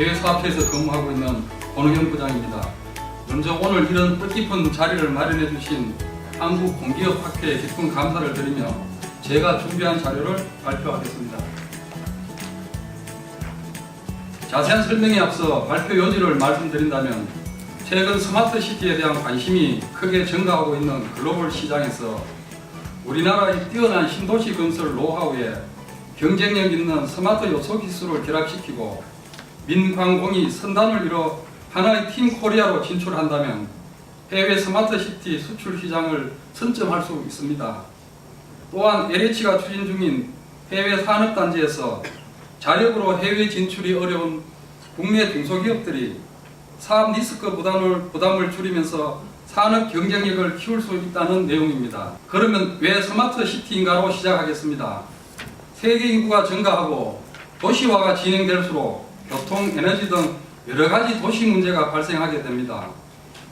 해외 사업체에서 근무하고 있는 권우경 부장입니다. 먼저 오늘 이런 뜻깊은 자리를 마련해 주신 한국공기업학회에 깊은 감사를 드리며 제가 준비한 자료를 발표하겠습니다. 자세한 설명에 앞서 발표 요지를 말씀드린다면 최근 스마트 시티에 대한 관심이 크게 증가하고 있는 글로벌 시장에서 우리나라의 뛰어난 신도시 건설 노하우에 경쟁력 있는 스마트 요소 기술을 결합시키고 민관공이 선단을 이뤄 하나의 팀 코리아로 진출한다면 해외 스마트 시티 수출 시장을 선점할 수 있습니다. 또한 LH가 추진 중인 해외 산업단지에서 자력으로 해외 진출이 어려운 국내 중소기업들이 사업 리스크 부담을, 부담을 줄이면서 산업 경쟁력을 키울 수 있다는 내용입니다. 그러면 왜 스마트 시티인가로 시작하겠습니다. 세계 인구가 증가하고 도시화가 진행될수록 교통, 에너지 등 여러 가지 도시 문제가 발생하게 됩니다.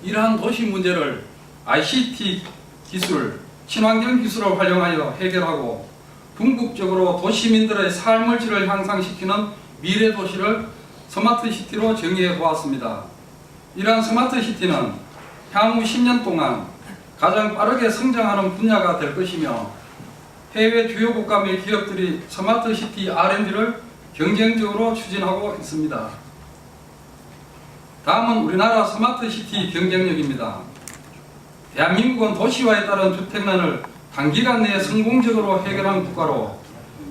이러한 도시 문제를 ICT 기술, 친환경 기술을 활용하여 해결하고 궁극적으로 도시민들의 삶의 질을 향상시키는 미래 도시를 스마트 시티로 정의해 보았습니다. 이러한 스마트 시티는 향후 10년 동안 가장 빠르게 성장하는 분야가 될 것이며 해외 주요 국가 및 기업들이 스마트 시티 R&D를 경쟁적으로 추진하고 있습니다. 다음은 우리나라 스마트 시티 경쟁력입니다. 대한민국은 도시화에 따른 주택난을 단기간 내에 성공적으로 해결한 국가로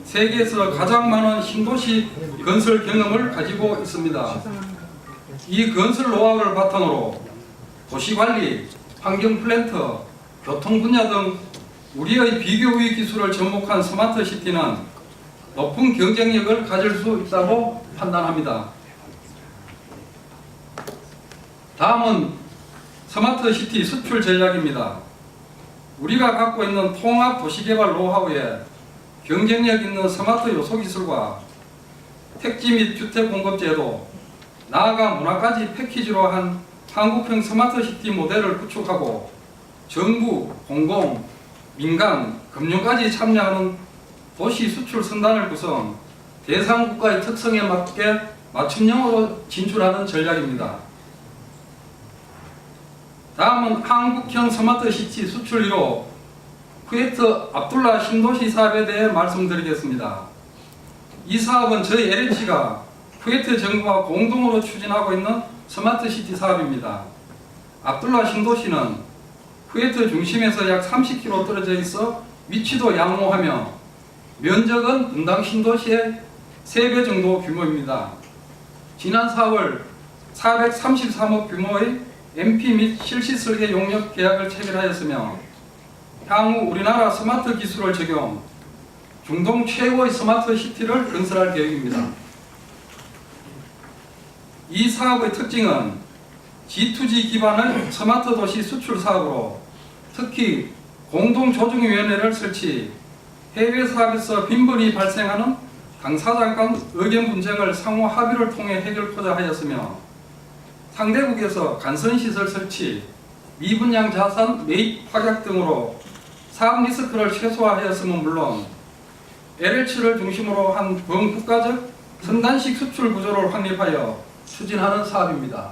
세계에서 가장 많은 신도시 건설 경험을 가지고 있습니다. 이 건설 노하우를 바탕으로 도시관리, 환경 플랜트, 교통 분야 등 우리의 비교 우위 기술을 접목한 스마트 시티는 높은 경쟁력을 가질 수 있다고 판단합니다. 다음은 스마트 시티 수출 전략입니다. 우리가 갖고 있는 통합 도시개발 노하우에 경쟁력 있는 스마트 요소 기술과 택지 및 주택 공급 제도, 나아가 문화까지 패키지로 한 한국형 스마트 시티 모델을 구축하고 정부, 공공, 민간, 금융까지 참여하는 도시 수출 선단을 구성, 대상 국가의 특성에 맞게 맞춤형으로 진출하는 전략입니다. 다음은 한국형 스마트 시티 수출 1호 쿠웨이트 압둘라 신도시 사업에 대해 말씀드리겠습니다. 이 사업은 저희 LH가 쿠웨이트 정부와 공동으로 추진하고 있는 스마트 시티 사업입니다. 압둘라 신도시는 쿠웨이트 중심에서 약 30km 떨어져 있어 위치도 양호하며 면적은 분당 신도시의 3배 정도 규모입니다. 지난 4월 433억 규모의 MP 및 실시 설계 용역 계약을 체결하였으며 향후 우리나라 스마트 기술을 적용 중동 최고의 스마트 시티를 건설할 계획입니다. 이 사업의 특징은 G2G 기반의 스마트 도시 수출 사업으로 특히 공동조정위원회를 설치, 해외 사업에서 빈번히 발생하는 당사자 간 의견 분쟁을 상호 합의를 통해 해결코자 하였으며 상대국에서 간선시설 설치, 미분양 자산 매입 확약 등으로 사업 리스크를 최소화하였음은 물론 LH를 중심으로 한 범국가적 선단식 수출 구조를 확립하여 추진하는 사업입니다.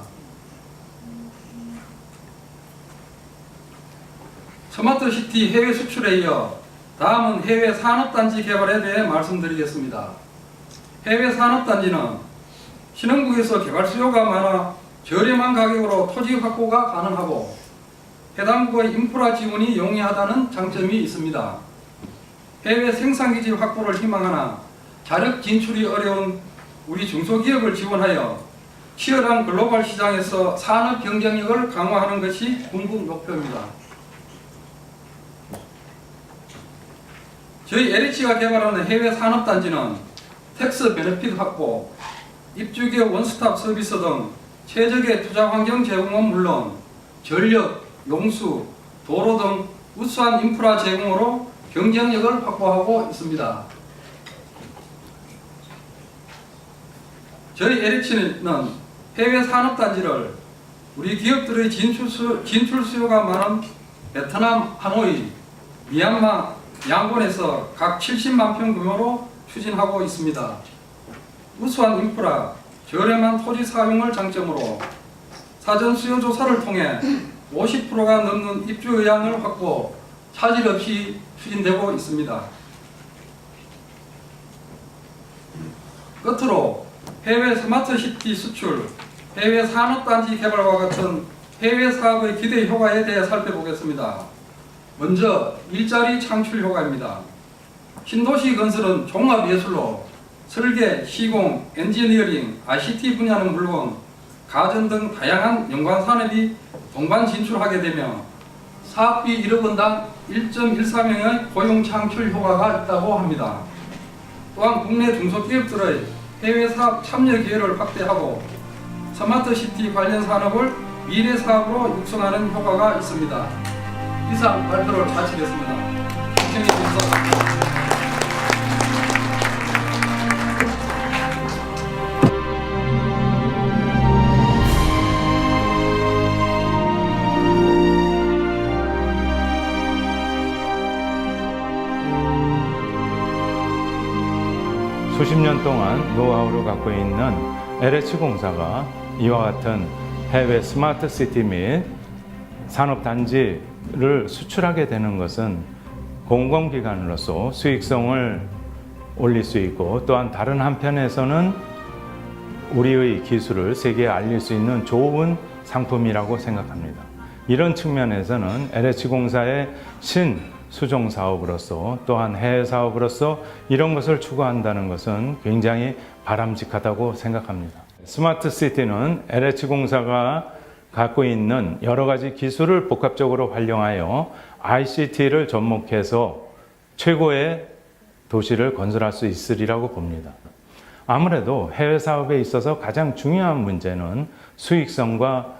스마트 시티 해외 수출에 이어 다음은 해외 산업단지 개발에 대해 말씀드리겠습니다. 해외 산업단지는 신흥국에서 개발 수요가 많아 저렴한 가격으로 토지 확보가 가능하고 해당 국의 인프라 지원이 용이하다는 장점이 있습니다. 해외 생산기지 확보를 희망하나 자력 진출이 어려운 우리 중소기업을 지원하여 치열한 글로벌 시장에서 산업 경쟁력을 강화하는 것이 궁극 목표입니다. 저희 LH가 개발하는 해외 산업단지는 텍스 베네핏 확보, 입주기업 원스톱 서비스 등 최적의 투자 환경 제공은 물론 전력, 용수, 도로 등 우수한 인프라 제공으로 경쟁력을 확보하고 있습니다. 저희 LH는 해외 산업단지를 우리 기업들의 진출, 수, 진출 수요가 많은 베트남 하노이, 미얀마, 양곤에서 각 70만 평 규모로 추진하고 있습니다. 우수한 인프라, 저렴한 토지 사용을 장점으로 사전 수요 조사를 통해 50%가 넘는 입주 의향을 확보, 차질 없이 추진되고 있습니다. 끝으로 해외 스마트 시티 수출, 해외 산업단지 개발과 같은 해외 사업의 기대 효과에 대해 살펴보겠습니다. 먼저 일자리 창출 효과입니다. 신도시 건설은 종합예술로 설계, 시공, 엔지니어링, ICT 분야는 물론 가전 등 다양한 연관 산업이 동반 진출하게 되며 사업비 1억 원당 1.14명의 고용 창출 효과가 있다고 합니다. 또한 국내 중소기업들의 해외 사업 참여 기회를 확대하고 스마트 시티 관련 산업을 미래 사업으로 육성하는 효과가 있습니다. 이상 발표를 마치겠습니다. 시청해 주셔서. 수십 년 동안 노하우를 갖고 있는 LH공사가 이와 같은 해외 스마트 시티 및 산업 단지 를 수출하게 되는 것은 공공기관으로서 수익성을 올릴 수 있고 또한 다른 한편에서는 우리의 기술을 세계에 알릴 수 있는 좋은 상품이라고 생각합니다. 이런 측면에서는 LH공사의 신 수종 사업으로서 또한 해외 사업으로서 이런 것을 추구한다는 것은 굉장히 바람직하다고 생각합니다. 스마트 시티는 LH공사가 갖고 있는 여러 가지 기술을 복합적으로 활용하여 ICT를 접목해서 최고의 도시를 건설할 수 있으리라고 봅니다. 아무래도 해외 사업에 있어서 가장 중요한 문제는 수익성과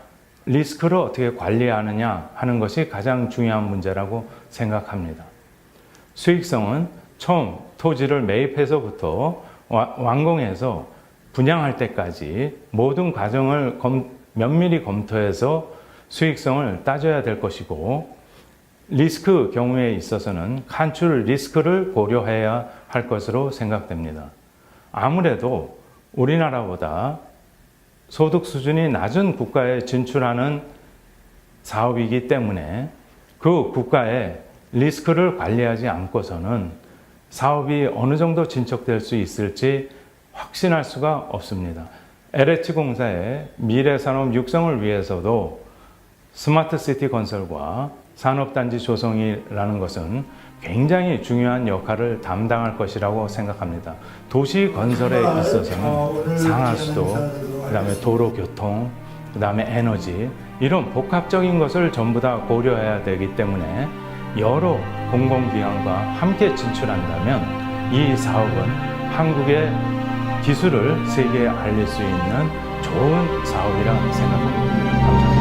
리스크를 어떻게 관리하느냐 하는 것이 가장 중요한 문제라고 생각합니다. 수익성은 처음 토지를 매입해서부터 와- 완공해서 분양할 때까지 모든 과정을 검- 면밀히 검토해서 수익성을 따져야 될 것이고 리스크 경우에 있어서는 간출 리스크를 고려해야 할 것으로 생각됩니다. 아무래도 우리나라보다 소득 수준이 낮은 국가에 진출하는 사업이기 때문에 그 국가의 리스크를 관리하지 않고서는 사업이 어느 정도 진척될 수 있을지 확신할 수가 없습니다. LH공사의 미래 산업 육성을 위해서도 스마트 시티 건설과 산업단지 조성이라는 것은 굉장히 중요한 역할을 담당할 것이라고 생각합니다. 도시 건설에 있어서는 상하수도, 그 다음에 도로 교통, 그 다음에 에너지 이런 복합적인 것을 전부 다 고려해야 되기 때문에 여러 공공기관과 함께 진출한다면 이 사업은 한국의 기술을 세계에 알릴 수 있는 좋은 사업이라 생각합니다. 감사합니다.